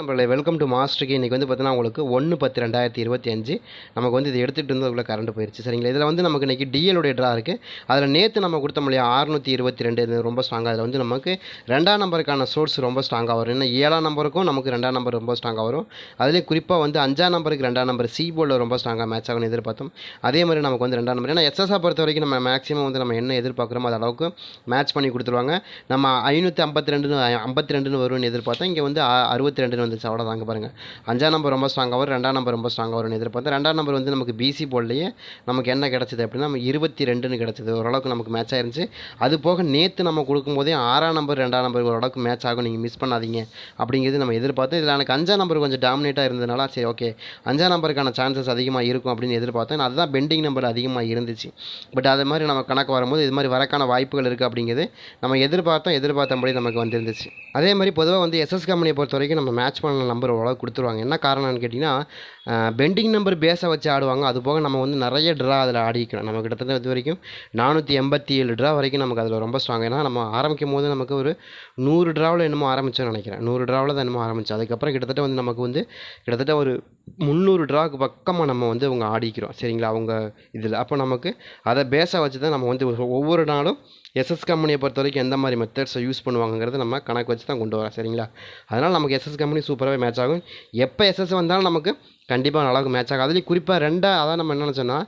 நம்மள welcome to மாஸ்டருக்கு இன்றைக்கி வந்து பார்த்தீங்கன்னா உங்களுக்கு ஒன்று பத்து ரெண்டாயிரத்தி இருபத்தி அஞ்சு. நமக்கு வந்து இது எடுத்துகிட்டு இருந்ததுக்குள்ளே கரண்ட் போயிடுச்சு சரிங்களா? இதில் வந்து நமக்கு இன்றைக்கி டிஎலுடைய ட்ரா இருக்குது அதில் நேற்று நம்ம கொடுத்தோம் முடியாது அறுநூற்றி இருபத்தி ரெண்டு இது ரொம்ப ஸ்ட்ராங்காக அதில் வந்து நமக்கு ரெண்டாம் நம்பருக்கான சோர்ஸ் ரொம்ப ஸ்ட்ராங்காக வரும். ஏன்னா ஏழாம் நம்பருக்கும் நமக்கு ரெண்டாம் நம்பர் ரொம்ப ஸ்ட்ராங்காக வரும். அதுலேயும் குறிப்பாக வந்து அஞ்சாம் நம்பருக்கு ரெண்டாம் நம்பர் சி போர்டில் ரொம்ப ஸ்ட்ராங்காக மேட்ச் ஆகணும் எதிர்பார்த்தோம். அதே மாதிரி நமக்கு வந்து ரெண்டாம் நம்பர் ஏன்னா எஸ்எஸ்ஆ பொறுத்த வரைக்கும் நம்ம மேக்ஸிமம் வந்து நம்ம என்ன எதிர்பார்க்குறோமோ அது அளவுக்கு மேட்ச் பண்ணி கொடுத்துருவாங்க. நம்ம ஐநூற்றி ஐம்பத்தி ரெண்டுன்னு ஐம்பத்தி ரெண்டுன்னு வரும்னு எதிர்பார்த்தோம் இங்கே வந்து அறுபத்தி ரெண்டுன்னு வந்துச்சு. அவ்வளோதாங்க பாருங்கள் அஞ்சாம் நம்பர் ரொம்ப ஸ்ட்ராங்காக வரும் ரெண்டாம் நம்பர் ரொம்ப ஸ்ட்ராங்காக வரும்னு எதிர்பார்த்து ரெண்டாம் நம்பர் வந்து நமக்கு பிசி போர்ட்லேயே நமக்கு என்ன கிடச்சிது அப்படின்னா நம்ம இருபத்தி ரெண்டுன்னு கிடச்சிது. ஓரளவுக்கு நமக்கு மேட்ச் ஆயிருந்துச்சு. அது போக நேற்று நம்ம கொடுக்கும்போதே ஆறாம் நம்பர் ரெண்டாம் நம்பர் ஓரளவுக்கு மேட்ச் ஆகும். நீங்கள் மிஸ் பண்ணாதீங்க அப்படிங்கிறது நம்ம எதிர்பார்த்தோம். இதில் எனக்கு அஞ்சாம் நம்பர் கொஞ்சம் டாமினேட்டாக இருந்ததுனால சரி ஓகே அஞ்சாம் நம்பருக்கான சான்சஸ் அதிகமாக இருக்கும் அப்படின்னு எதிர்பார்த்தேன். அதுதான் பெண்டிங் நம்பர் அதிகமாக இருந்துச்சு. பட் அது மாதிரி நம்ம கணக்கு வரும்போது இது மாதிரி வரக்கான வாய்ப்புகள் இருக்குது அப்படிங்கிறது நம்ம எதிர்பார்த்தோம். எதிர்பார்த்தபடி நமக்கு வந்துருந்துச்சு. அதே மாதிரி பொதுவாக வந்து எஸ்எஸ் கம்பெனியை பொறுத்த வரைக்கும் நம்ம மேட்ச் பண்ண நம்பர் ஓரளவு கொடுத்துருவாங்க. என்ன காரணம்னு கேட்டிங்கன்னா பெண்டிங் நம்பர் பேஸை வச்சு ஆடுவாங்க. அது போக நம்ம வந்து நிறைய ட்ரா அதில் ஆடிக்கிறோம் நம்ம கிட்டத்தட்ட இது வரைக்கும் நானூற்றி எண்பத்தி ஏழு ட்ரா வரைக்கும் நமக்கு அதில் ரொம்ப ஸ்ட்ராங் ஏன்னா நம்ம ஆரம்பிக்கும் போது நமக்கு ஒரு நூறு ட்ராவில் என்னமோ ஆரம்பிச்சோன்னு நினைக்கிறேன். நூறு ட்ராவில் தான் என்னமோ ஆரம்பிச்சு அதுக்கப்புறம் கிட்டத்தட்ட வந்து நமக்கு வந்து கிட்டத்தட்ட ஒரு முந்நூறு ட்ராவுக்கு பக்கமாக நம்ம வந்து அவங்க ஆடிக்கிறோம். சரிங்களா? அவங்க இதில். அப்போ நமக்கு அதை பேஸாக வச்சு தான் நம்ம வந்து ஒவ்வொரு நாளும் எஸ்எஸ் கம்பெனியை பொறுத்த வரைக்கும் எந்த மாதிரி மெத்தட்ஸை யூஸ் பண்ணுவாங்கங்கிறத நம்ம கணக்கு வச்சு தான் கொண்டு வரோம். சரிங்களா? அதனால் நமக்கு எஸ்எஸ் கம்பெனி சூப்பராகவே மேட்ச் ஆகும். எப்போ எஸ்எஸ் வந்தாலும் நமக்கு கண்டிப்பாக அளவுக்கு மேட்ச் ஆகும் அதுலேயும் குறிப்பாக ரெண்டாக அதான் நம்ம என்ன நினச்சோன்னா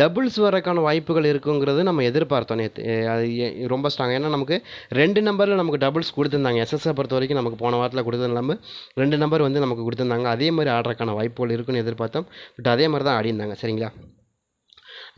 டபுள்ஸ் வரக்கான வாய்ப்புகள் இருக்குங்கிறது நம்ம எதிர்பார்த்தோம் நேற்று அது ரொம்ப ஸ்ட்ராங் ஏன்னா நமக்கு ரெண்டு நம்பரில் நமக்கு டபுள்ஸ் கொடுத்துருந்தாங்க. எஸ்எஸ்ஸை பொறுத்த வரைக்கும் நமக்கு போன வாரத்தில் கொடுத்தது இல்லாமல் ரெண்டு நம்பர் வந்து நமக்கு கொடுத்துருந்தாங்க. அதே மாதிரி ஆடுறதுக்கான வாய்ப்புகள் இருக்குன்னு எதிர்பார்த்தோம். பட் அதே மாதிரி தான் ஆடிருந்தாங்க சரிங்களா?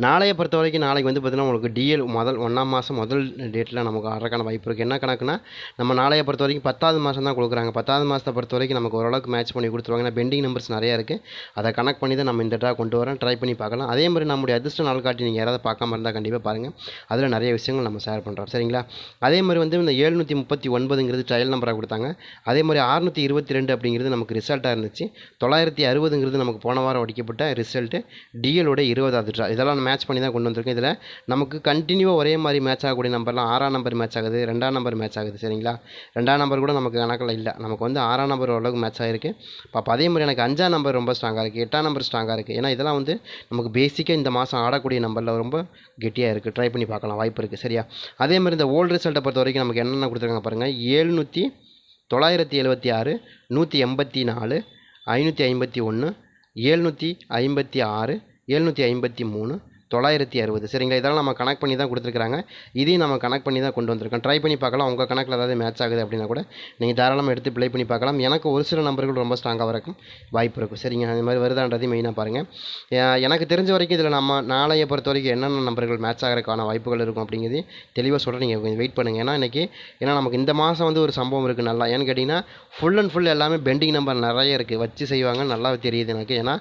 நாளையை பொறுத்த வரைக்கும் நாளைக்கு வந்து பார்த்திங்கன்னா உங்களுக்கு டிஎல் முதல் ஒன்றாம் மாதம் முதல் டேட்டில் நமக்கு வர்றதுக்கான வாய்ப்பு இருக்குது என்ன கணக்குனா நம்ம நாளையை பொறுத்த வரைக்கும் பத்தாவது மாதம் தான் கொடுக்குறாங்க. பத்தாவது மாதத்தை பொறுத்த வரைக்கும் நமக்கு ஓரளவுக்கு மேட்ச் பண்ணி கொடுத்துருவாங்க. ஏன்னா பெண்டிங் நம்பர்ஸ் நிறையா இருக்குது அதை கனெக்ட் பண்ணி தான் நம்ம இந்த ட்ரா கொண்டு வரோம் ட்ரை பண்ணி பார்க்கலாம். அதே மாதிரி நம்முடைய அதிர்ஷ்ட நாள் காட்டி நீங்கள் யாராவது பார்க்காம இருந்தால் கண்டிப்பாக பாருங்கள் அதில் நிறைய விஷயங்கள் நம்ம ஷேர் பண்ணுறோம் சரிங்களா? அதே மாதிரி வந்து இந்த ஏழ்நூற்றி முப்பத்தி ஒன்பதுங்கிறது ட்ரையல் நம்பராக கொடுத்தாங்க. அதே மாதிரி ஆறுநூற்றி இருபத்தி ரெண்டு அப்படிங்கிறது நமக்கு ரிசல்ட்டாக இருந்துச்சு. தொள்ளாயிரத்தி அறுபதுங்கிறது நமக்கு போன வாரம் அடிக்கப்பட்ட ரிசல்ட்டு டிஎலோட இருபதாவது ட்ரா இதெல்லாம் மேட்ச் பண்ணி தான் கொண்டு வந்திருக்கேன். இதில் நமக்கு கண்டினியூவாக ஒரே மாதிரி மேட்ச் ஆகக்கூடிய நம்பர்லாம் ஆறாம் நம்பர் மேட்ச் ஆகுது ரெண்டாம் நம்பர் மேட்ச் ஆகுது சரிங்களா? ரெண்டாம் நம்பர் கூட நமக்கு கணக்கில் இல்லை. நமக்கு வந்து ஆறாம் நம்பர் ஓரளவுக்கு மேட்ச் ஆகிருக்கு அப்போ அதே மாதிரி எனக்கு அஞ்சாம் நம்பர் ரொம்ப ஸ்ட்ராங்காக இருக்குது எட்டாம் நம்பர் ஸ்ட்ராங்காக இருக்குது ஏன்னா இதெல்லாம் வந்து நமக்கு பேசிக்காக இந்த மாதம் ஆடக்கூடிய நம்பரில் ரொம்ப கெட்டியாக இருக்குது ட்ரை பண்ணி பார்க்கலாம் வாய்ப்பு இருக்குது சரியா? அதே மாதிரி இந்த ஓல்டு ரிசல்ட்டை பொறுத்த வரைக்கும் நமக்கு என்னென்ன கொடுத்துருக்காங்க பாருங்கள் ஏழ்நூற்றி தொள்ளாயிரத்தி எழுபத்தி ஆறு நூற்றி எண்பத்தி நாலு ஐநூற்றி ஐம்பத்தி ஒன்று ஏழ்நூற்றி ஐம்பத்தி ஆறு ஏழ்நூற்றி ஐம்பத்தி மூணு தொள்ளாயிரத்தி அறுபது. சரிங்களா? இதெல்லாம் நம்ம கனெக்ட் பண்ணி தான் கொடுத்துருக்காங்க இதையும் நம்ம கனெக்ட் பண்ணி தான் கொண்டு வந்திருக்கோம். ட்ரை பண்ணி பார்க்கலாம். உங்கள் கணக்கில் ஏதாவது மேட்ச் ஆகுது அப்படின்னா கூட நீங்கள் தாராளமாக எடுத்து ப்ளே பண்ணி பார்க்கலாம். எனக்கு ஒரு சில நம்பர்கள் ரொம்ப ஸ்ட்ராங்காக இருக்கும் வாய்ப்பு இருக்கும். சரிங்க அது மாதிரி வருதான்றதையும் மெயினாக பாருங்கள் எனக்கு தெரிஞ்ச வரைக்கும் இதில் நம்ம நாளையை பொறுத்த வரைக்கும் என்னென்ன நம்பர்கள் மேட்ச் ஆகிறதுக்கான வாய்ப்புகள் இருக்கும் அப்படிங்கிறது தெளிவாக சொல்கிறேன் நீங்கள் கொஞ்சம் வெயிட் பண்ணுங்கள் ஏன்னா இன்றைக்கி ஏன்னா நமக்கு இந்த மாதம் வந்து ஒரு சம்பவம் இருக்குது நல்லா. ஏன்னு கேட்டிங்கன்னா ஃபுல் அண்ட் ஃபுல் எல்லாமே பெண்டிங் நம்பர் நிறைய இருக்குது வச்சு செய்வாங்க நல்லா தெரியுது எனக்கு. ஏன்னா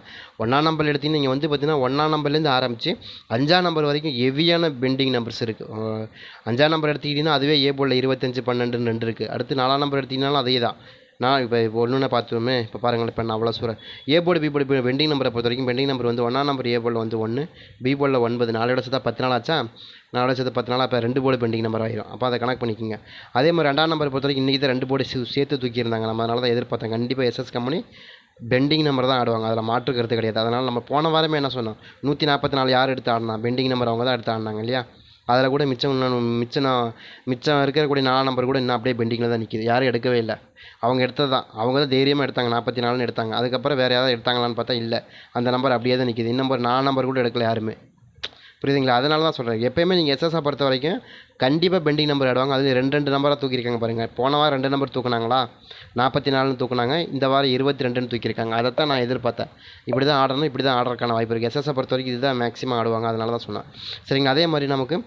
ஒன்றாம் நம்பர் எடுத்தீங்கன்னா நீங்கள் வந்து பார்த்திங்கன்னா ஒன்றாம் நம்பர்லேருந்து ஆரம்பித்து அஞ்சாம் நம்பர் வரைக்கும் ஹெவியான பெண்டிங் நம்பர்ஸ் இருக்குது அஞ்சாம் நம்பர் எடுத்துக்கிட்டிங்கன்னா அதுவே ஏ போலில் இருபத்தஞ்சு பன்னெண்டுன்னு ரெண்டு இருக்குது அடுத்து நாலாம் நம்பர் எடுத்திங்கனாலும் அதே தான் நான் இப்போ இப்போ ஒன்று பார்த்துருமே இப்போ பாருங்களேன் இப்போ நான் அவ்வளோ சொல்கிறேன் A board B board pending நம்பரை பொறுத்த வரைக்கும் பெண்டிங் நம்பர் வந்து ஒன்றாம் நம்பர் ஏ போர்டில் வந்து ஒன்று பி போர்டில் ஒன்பது நாலு சேர்த்தா பத்து நாள் ஆச்சா? நாலு சேர்த்து பத்து நாள் அப்போ ரெண்டு போர்டு பெண்டிங் நம்பர் ஆயிரும். அப்போ அதை கனெக்ட் பண்ணிக்கோங்க. அதே மாதிரி ரெண்டாம் நம்பர் பொறுத்த வரைக்கும் இன்றைக்கி தான் ரெண்டு போர்டு சேர்த்து தூக்கியிருந்தாங்க. நம்ம அதனால தான் எதிர்பார்த்தேன் கண்டிப்பாக எஸ்எஸ் கம்பெனி பெண்டிங் நம்பர் தான் ஆடுவாங்க. அதில் மாற்று கருத்து கிடையாது. அதனால் நம்ம போன வாரமே என்ன சொன்னோம்? நூற்றி நாற்பத்தி நாலு யார் எடுத்து ஆடினா? பெண்டிங் நம்பர் அவங்க தான் எடுத்து ஆடினாங்க இல்லையா? அதில் கூட மிச்சம் இன்னும் மிச்சம் நான் மிச்சம் இருக்கக்கூடிய நாலு நம்பர் கூட இன்னும் அப்படியே பெண்டிங்கில் தான் நிற்கிது யாரும் எடுக்கவே இல்லை. அவங்க எடுத்தது தான். அவங்க தான் தைரியமாக எடுத்தாங்க. நாற்பத்தி நாலுன்னு எடுத்தாங்க. அதுக்கப்புறம் வேறு யாராவது எடுத்தாங்களான்னு பார்த்தா இல்லை. அந்த நம்பர் அப்படியே தான் நிற்கிது இந்த நம்பர் நாலு நம்பர் கூட எடுக்கல யாருமே. புரியுதுங்களா? அதனால தான் சொல்கிறேன் எப்போயுமே நீங்கள் எஸ்எஸ்ஆ பொறுத்த வரைக்கும் கண்டிப்பாக பெண்டிங் நம்பர் ஆடுவாங்க. அது ரெண்டு ரெண்டு நம்பராக தூக்கியிருக்காங்க பாருங்கள் போன வாரம் ரெண்டு நம்பர் தூக்குனாங்களா? நாற்பத்தி நாலுன்னு தூக்குனாங்க. இந்த வாரம் இருபத்தி ரெண்டுன்னு தூக்கியிருக்காங்க. அதை தான் நான் எதிர்பார்த்தேன். இப்படி தான் ஆடணும் இப்படி தான் ஆடுறதுக்கான வாய்ப்பு இருக்குது எஸ்எஸ்ஸை பொறுத்த வரைக்கும் இதுதான் மேக்ஸிமம் ஆடுவாங்க. அதனால தான் சொன்னேன். சரிங்க அதே மாதிரி நமக்கு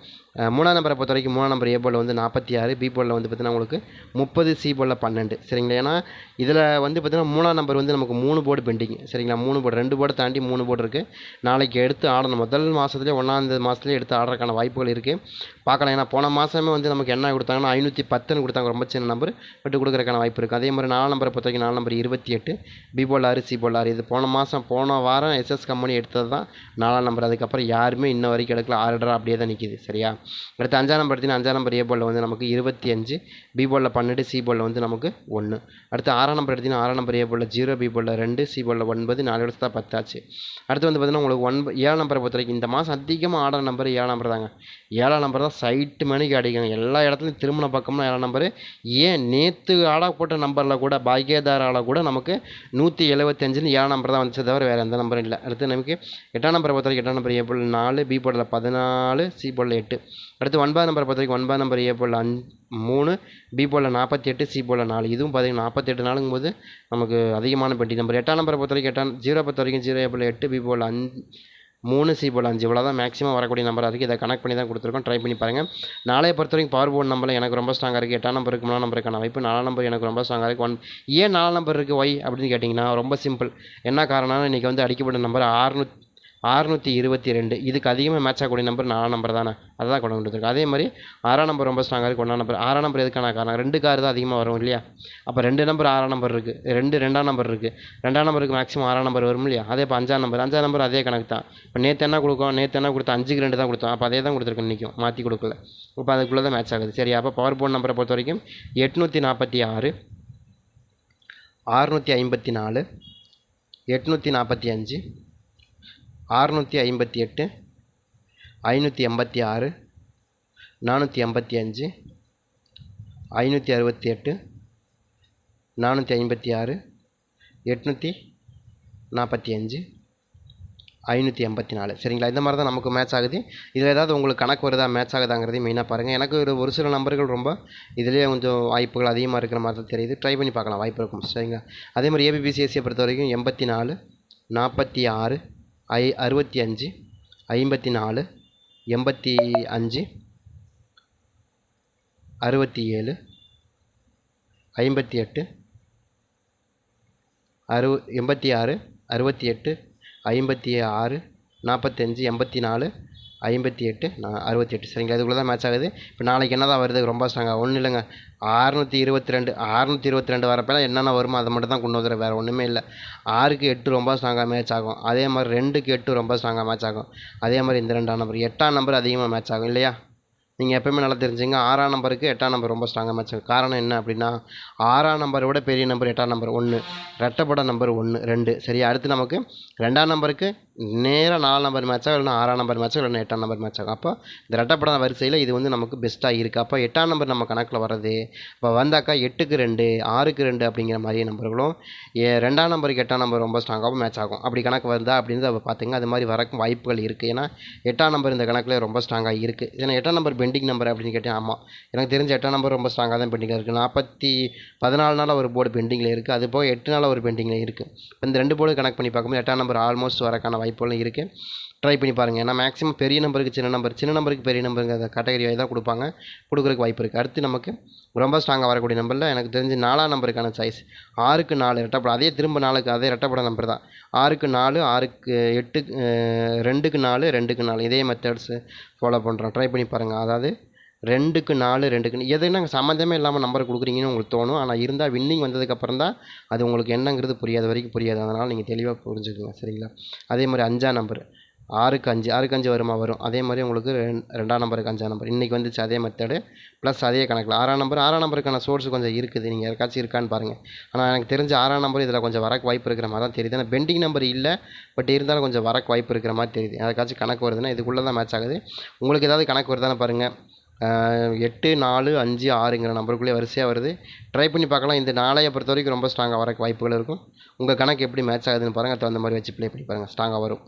மூணாம் நம்பரை பொறுத்த வரைக்கும் மூணாம் நம்பர் ஏ போலில் வந்து நாற்பத்தி ஆறு பி போலில் வந்து பார்த்திங்கன்னா உங்களுக்கு முப்பது சி போலில் பன்னெண்டு. சரிங்களா? ஏன்னா இதில் வந்து பார்த்தீங்கன்னா மூணாம் நம்பர் வந்து நமக்கு மூணு போர்டு பெண்டிங் சரிங்களா? மூணு போர்டு ரெண்டு போர்டு தாண்டி மூணு போர்டு இருக்குது நாளைக்கு எடுத்து ஆடணும். முதல் மாதத்துலேயே ஒன்றாம் மாதத்துலேயே எடுத்து ஆடுறதுக்கான வாய்ப்புகள் இருக்குது பார்க்கலாம். ஏன்னா போன மாதமே வந்து நமக்கு என்ன கொடுத்தாங்கன்னா ஐநூற்றி பத்துன்னு கொடுத்தாங்க. ரொம்ப சின்ன நம்பர் பட் கொடுக்குறக்கான வாய்ப்பு இருக்குது அதே மாதிரி நாலு நம்பரை பொறுத்த வரைக்கும் நாலு நம்பர் இருபத்தி எட்டு. பி போல் சி இது போன மாதம் போன வாரம் எஸ்எஸ் கம்பெனி எடுத்தது தான் நாலாம் நம்பர் அதுக்கப்புறம் யாருமே இன்ன வரைக்கும் எடுக்கல. ஆர்டராக அப்படியே தான் நிற்கிது சரியா? அடுத்து அஞ்சாம் நம்பர் எடுத்தீங்கன்னா அஞ்சாம் நம்பர் ஏ போலில் வந்து நமக்கு இருபத்தி அஞ்சு. பி போலில் பன்னெண்டு சி போலில் வந்து நமக்கு ஒன்று அடுத்து ஆறாம் நம்பர் எடுத்தீங்கன்னா ஆறாம் நம்பர் ஏ போலில் ஜீரோ பி போலில் ரெண்டு சி போலில் ஒன்பது நாலு இடத்துல தான் பத்தாச்சு. அடுத்து வந்து பார்த்தீங்கன்னா உங்களுக்கு ஒன்பது ஏழு நம்பரை பொறுத்த வரைக்கும் இந்த மாதம் அதிகமாக ஆர்டர் நம்பர் ஏழு நம்பர் தாங்க. ஏழாம் நம்பர் தான் சைட்டு மணிக்கு அடிக்கணும் எல்லா இடத்துலையும் திருமண பக்கம்னா ஏழாம் நம்பர் ஏன் நேற்று ஆடாக போட்ட நம்பரில் கூட பாக்கியதாரால் கூட நமக்கு நூற்றி எழுபத்தஞ்சுன்னு ஏழாம் நம்பர் தான் வந்துச்சு தவிர வேறு எந்த நம்பரும் இல்லை. அடுத்து நமக்கு எட்டாம் நம்பரை பொறுத்த வரைக்கும் எட்டாம் நம்பர் ஏ போல் நாலு பி போர்டில் பதினாலு சி போர்டில் எட்டு. அடுத்து ஒன்பதாம் நம்பரை பொறுத்த வரைக்கும் ஒன்பதாம் நம்பர் ஏ போல் அஞ்சு மூணு பி போலில் நாற்பத்தி எட்டு சி போலில் நாலு. இதுவும் பார்த்தீங்கன்னா நாற்பத்தெட்டு நாளுங்கும் போது நமக்கு அதிகமான பெட்டி நம்பர் எட்டாம் நம்பரை பொறுத்த வரைக்கும் எட்டாம் ஜீரோ பொறுத்த வரைக்கும் ஜீரோ ஏ போல் எட்டு பி போல் அஞ்சு மூணு சி போல் அஞ்சு இவ்வளோ தான் மேக்ஸிமம் வரக்கூடிய நம்பராக இருக்குது இதை கனெக்ட் பண்ணி தான் கொடுத்துருக்கோம். ட்ரை பண்ணி பாருங்கள் நாளைய பொறுத்த வரைக்கும் பவர் போர்டு நம்பர் எனக்கு ரொம்ப ஸ்ட்ராங்காக இருக்குது எட்டாம் நம்பருக்கு மூணாம் நம்பருக்கான வாய்ப்பு. நாலாம் நம்பர் எனக்கு ரொம்ப ஸ்ட்ராங்காக இருக்குது ஒன் ஏன் நாலாம் நம்பர் இருக்குது ஒய் அப்படின்னு கேட்டிங்கன்னா ரொம்ப சிம்பிள் என்ன காரணம்னா இன்றைக்கி வந்து அடிக்கப்பட்ட நம்பர் ஆறுநூத் ஆறுநூற்றி இருபத்தி ரெண்டு. இதுக்கு அதிகமாக மேட்ச் ஆகக்கூடிய நம்பர் நாலாம் நம்பர் தானே? அதுதான் கொண்டு வந்துருக்கு அதே மாதிரி ஆறாம் நம்பர் ரொம்ப ஸ்ட்ராங்காக இருக்குது ஒன்றாம் நம்பர் ஆறாம் நம்பர் எதுக்கான காரணம்? ரெண்டு கார் தான் அதிகமாக வரும் இல்லையா? அப்போ ரெண்டு நம்பர் ஆறாம் நம்பர் இருக்குது ரெண்டு ரெண்டாம் நம்பர் இருக்குது ரெண்டாம் நம்பருக்கு மேக்ஸிமம் ஆறாம் நம்பர் வரும் இல்லையா? அதே இப்போ அஞ்சாம் நம்பர் அஞ்சாம் நம்பர் அதே கணக்கு தான். இப்போ நேற்று என்ன கொடுக்கும் நேற்று என்ன கொடுத்தா அஞ்சுக்கு ரெண்டு தான் கொடுத்தோம். அப்போ அதே தான் கொடுத்துருக்கு நிற்கும் மாற்றி கொடுக்கல. இப்போ அதுக்குள்ளே தான் மேட்ச் ஆகுது. சரி அப்போ பவர் போர்ட் நம்பரை பொறுத்த வரைக்கும் எட்நூற்றி நாற்பத்தி ஆறு ஆறுநூற்றி ஐம்பத்தி நாலு எட்நூற்றி நாற்பத்தி அஞ்சு அறுநூற்றி ஐம்பத்தி எட்டு ஐநூற்றி எண்பத்தி ஆறு நானூற்றி எண்பத்தி அஞ்சு ஐநூற்றி அறுபத்தி எட்டு நானூற்றி ஐம்பத்தி ஆறு எட்நூற்றி நாற்பத்தி அஞ்சு ஐநூற்றி எண்பத்தி நாலு. சரிங்களா? இந்த மாதிரி தான் நமக்கு மேட்ச் ஆகுது. இதில் ஏதாவது உங்களுக்கு கணக்கு வருதா? மேட்ச் ஆகுதாங்கிறதையும் மெயினாக பாருங்கள் எனக்கு ஒரு ஒரு சில நம்பர்கள் ரொம்ப இதுலேயே கொஞ்சம் வாய்ப்புகள் அதிகமாக இருக்கிற மாதிரி தான் தெரியுது. ட்ரை பண்ணி பார்க்கலாம். வாய்ப்பு இருக்கும். சரிங்களா? அதே மாதிரி ஏபிபிசிஎஸ்சியை பொறுத்த வரைக்கும் எண்பத்தி நாலு நாற்பத்தி ஆறு ஐ அறுபத்தி அஞ்சு ஐம்பத்தி நாலு எண்பத்தி அஞ்சு அறுபத்தி ஏழு ஐம்பத்தி எட்டு அறு எண்பத்தி ஆறு அறுபத்தி எட்டு ஐம்பத்தி ஆறு நாற்பத்தஞ்சு எண்பத்தி நாலு ஐம்பத்தி எட்டு நான் அறுபத்தி எட்டு. சரிங்களா? இதுக்குள்ளே தான் மேட்ச் ஆகுது. இப்போ நாளைக்கு என்ன தான் வருது? ரொம்ப ஸ்ட்ராங்காக ஒன்றும் இல்லைங்க. ஆறுநூற்றி இருபத்தி ரெண்டு ஆறுநூற்றி இருபத்தி ரெண்டு வரப்பெல்லாம் என்னென்ன வருமோ அதை மட்டும் தான் கொண்டு வந்துடுற வேறு ஒன்றுமே இல்லை. ஆறுக்கு எட்டு ரொம்ப ஸ்ட்ராங்காக மேட்ச் ஆகும். அதே மாதிரி ரெண்டுக்கு எட்டு ரொம்ப ஸ்ட்ராங்காக மேட்ச் ஆகும். அதே மாதிரி இந்த ரெண்டாம் நம்பர் எட்டாம் நம்பர் அதிகமாக மேட்ச் ஆகும் இல்லையா? நீங்கள் எப்போயுமே நல்லா தெரிஞ்சுங்க. ஆறாம் நம்பருக்கு எட்டாம் நம்பர் ரொம்ப ஸ்ட்ராங்காக மேட்ச் ஆகும். காரணம் என்ன அப்படின்னா ஆறாம் நம்பரை விட பெரிய நம்பர் எட்டாம் நம்பர் ஒன்று ரெட்டப்பட நம்பர் ஒன்று ரெண்டு. சரி அடுத்து நமக்கு ரெண்டாம் நம்பருக்கு நேராக நாலு நம்பர் மேட்ச் ஆகும் இல்லைனா ஆறாம் நம்பர் மேட்ச் இல்லைனா எட்டாம் நம்பர் மேட்ச் ஆகும். அப்போ இந்த ரெட்டப்படாத வரிசையில் இது வந்து நமக்கு பெஸ்ட்டாக இருக்குது அப்போ எட்டாம் நம்பர் நம்ம கணக்கில் வர்றது இப்போ வந்தாக்கா எட்டுக்கு ரெண்டு ஆறுக்கு ரெண்டு அப்படிங்கிற மாதிரியே நம்பர்களும் ஏ ரெண்டாம் நம்பருக்கு எட்டாம் நம்பர் ரொம்ப ஸ்ட்ராங்காகவும் மேட்ச் ஆகும். அப்படி கணக்கு வருதா அப்படின்னு அப்போ பார்த்துங்க அது மாதிரி வரக்கும் வாய்ப்புகள் இருக்குது ஏன்னா எட்டாம் நம்பர் இந்த கணக்கில் ரொம்ப ஸ்ட்ராங்காக இருக்குது ஏன்னா எட்டாம் நம்பர் பெண்டிங் நம்பர் அப்படின்னு கேட்டேன். ஆமாம் எனக்கு தெரிஞ்ச எட்டாம் நம்பர் ரொம்ப ஸ்ட்ராங்காக தான் பெண்டிங்கில் இருக்குது நாற்பத்தி பதினாலு நாள் ஒரு போர்டு பெண்டிங்கில் இருக்குது அது போக எட்டு நாள் ஒரு பெண்டிங்கில் இருக்குது இந்த ரெண்டு போர்டு கணக்கு பண்ணி பார்க்கும்போது எட்டாம் நம்பர் ஆல்மோஸ்ட் வரக்கான வாய்ப்புகளும் இருக்குது ட்ரை பண்ணி பாருங்கள் ஏன்னா மேக்ஸிமம் பெரிய நம்பருக்கு சின்ன நம்பர் சின்ன நம்பருக்கு பெரிய நம்பருங்கிற கேட்டகரி தான் கொடுப்பாங்க. கொடுக்குறதுக்கு வாய்ப்பு இருக்குது அடுத்து நமக்கு ரொம்ப ஸ்ட்ராங்காக வரக்கூடிய நம்பரில் எனக்கு தெரிஞ்சு நாலாம் நம்பருக்கான சாய்ஸ் ஆறுக்கு நாலு ரெட்டப்படம் அதே திரும்ப நாலுக்கு அதே ரெட்டப்பட நம்பர் தான். ஆறுக்கு நாலு ஆறுக்கு எட்டு ரெண்டுக்கு நாலு ரெண்டுக்கு நாலு. இதே மெத்தட்ஸு ஃபாலோ பண்ணுறோம் ட்ரை பண்ணி பாருங்கள் அதாவது ரெண்டுக்கு நாலு ரெண்டுக்கு எது நாங்கள் சம்மந்தமே இல்லாமல் நம்பர் கொடுக்குறீங்கன்னு உங்களுக்கு தோணும். ஆனால் இருந்தால் வின்னிங் வந்ததுக்கப்புறம் தான் அது உங்களுக்கு என்னங்கிறது புரியாத வரைக்கும் புரியாது. அதனால் நீங்கள் தெளிவாக புரிஞ்சுக்கோங்க சரிங்களா? அதே மாதிரி அஞ்சாம் நம்பர் ஆறுக்கு அஞ்சு ஆறுக்கு அஞ்சு வருமா? வரும். அதே மாதிரி உங்களுக்கு ரெண் ரெண்டாம் நம்பருக்கு அஞ்சாம் நம்பர் இன்றைக்கி வந்துச்சு அதே மெத்தடு ப்ளஸ் அதே கணக்கில். ஆறாம் நம்பர் ஆறாம் நம்பருக்கான சோர்ஸ் கொஞ்சம் இருக்குது. நீங்கள் யாருக்காச்சும் இருக்கான்னு பாருங்கள் ஆனால் எனக்கு தெரிஞ்ச ஆறாம் நம்பர் இதில் கொஞ்சம் வரக்கு வாய்ப்பு இருக்கிற மாதிரி தான் தெரியுது. ஆனால் பெண்டிங் நம்பர் இல்லை பட் இருந்தாலும் கொஞ்சம் வரக்கு வாய்ப்பு இருக்கிற மாதிரி தெரியுது. யாருக்காச்சும் கணக்கு வருதுன்னா இதுக்குள்ளே தான் மேட்ச் ஆகுது. உங்களுக்கு ஏதாவது கணக்கு வருதானே பாருங்கள் எட்டு நாலு அஞ்சு ஆறுங்கிற நம்பருக்குள்ளே வரிசையாக வருது. ட்ரை பண்ணி பார்க்கலாம். இந்த நாளையை பொறுத்த வரைக்கும் ரொம்ப ஸ்ட்ராங்காக வரக்கு வாய்ப்புகள் இருக்கும். உங்கள் கணக்கு எப்படி மேட்ச் ஆகுதுன்னு பாருங்கள் தகுந்த மாதிரி வச்சு ப்ளே பண்ணி பாருங்கள் ஸ்ட்ராங்காக வரும்.